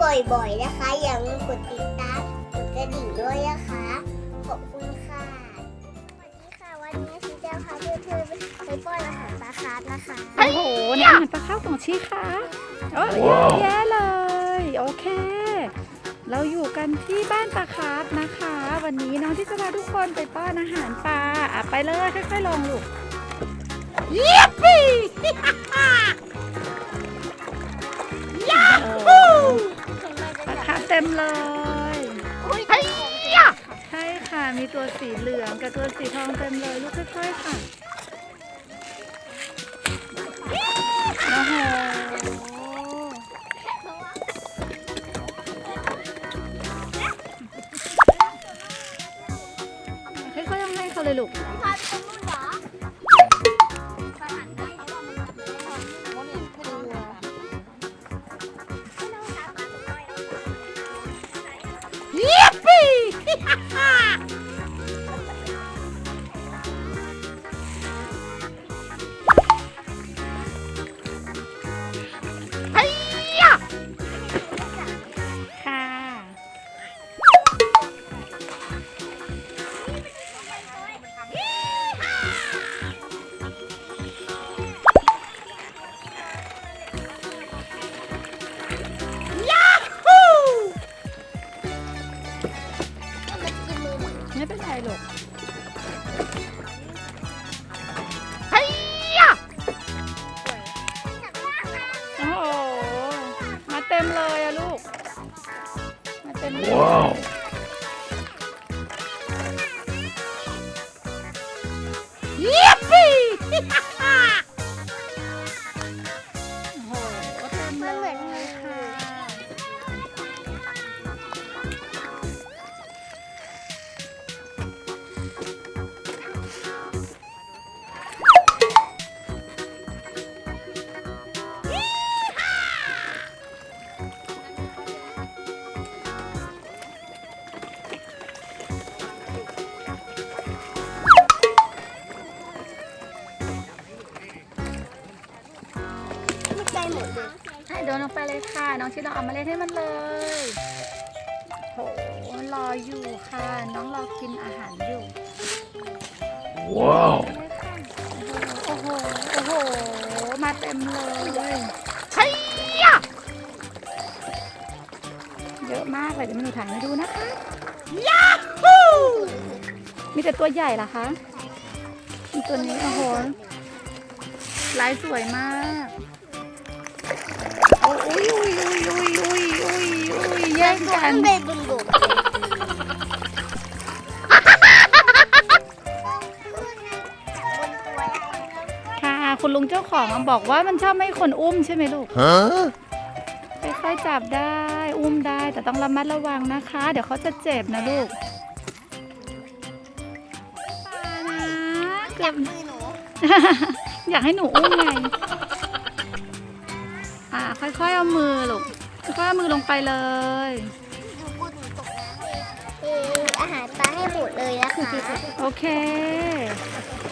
บ่อยๆนะคะ อย่าลืมกดติดตามกดกระดิ่งด้วยนะคะ ขอบคุณค่ะสวัสดีค่ะ วันนี้ชิจะพาเพื่อนๆไปป้อนอาหารปลาคาร์ฟนะคะโอ้โหนี่อาหารปลาข้าวของชีค่ะโอ้ยเยอะแย่เลย โอเค เราอยู่กันที่บ้านปลาคาร์ฟนะคะ วันนี้น้องที่จะพาทุกคนไปป้อนอาหารปลาอะไปเลยค่อยๆลงลูกเยี่ยปี เลยใช่ค่ะ มีตัวสีเหลืองกับตัวสีทองเต็มเลยลูกค่อยๆค่ะโอ้โหค่อยๆต้องให้เขาเลยลูก ม หมดเลยให้โดนลงไปเลยค่ะ น้องชิลองเอามาเล่นให้มันเลยโหมันรออยู่ค่ะ น้องรอกินอาหารอยู่ว้าวเลยค่ะโอ้โหโอ้โหมาเต็มเลยเยอะมากเลยเดี๋ยวมันหนูถ่ายให้ดูนะคะมีแต่ตัวใหญ่เหรอคะมีตัวนี้โอ้โหลายสวยมาก กันขึ้นไปบนบกค่ะคุณลุงเจ้าของบอกว่ามันชอบไม่ให้คนอุ้มใช่ไหมลูก Huh? ค่อยๆจับได้อุ้มได้แต่ต้องระมัดระวังนะคะ เดี๋ยวเขาจะเจ็บนะลูกปานะเกือบมือหนู อยากให้หนูอุ้มไง อ่า ค่อยๆเอามือลูก ค่อยๆเอามือลงไปเลยดูพูดหนูตกน้ำเลยเอออาหารปลาให้หมดเลยนะคะ โอเคโอ้โห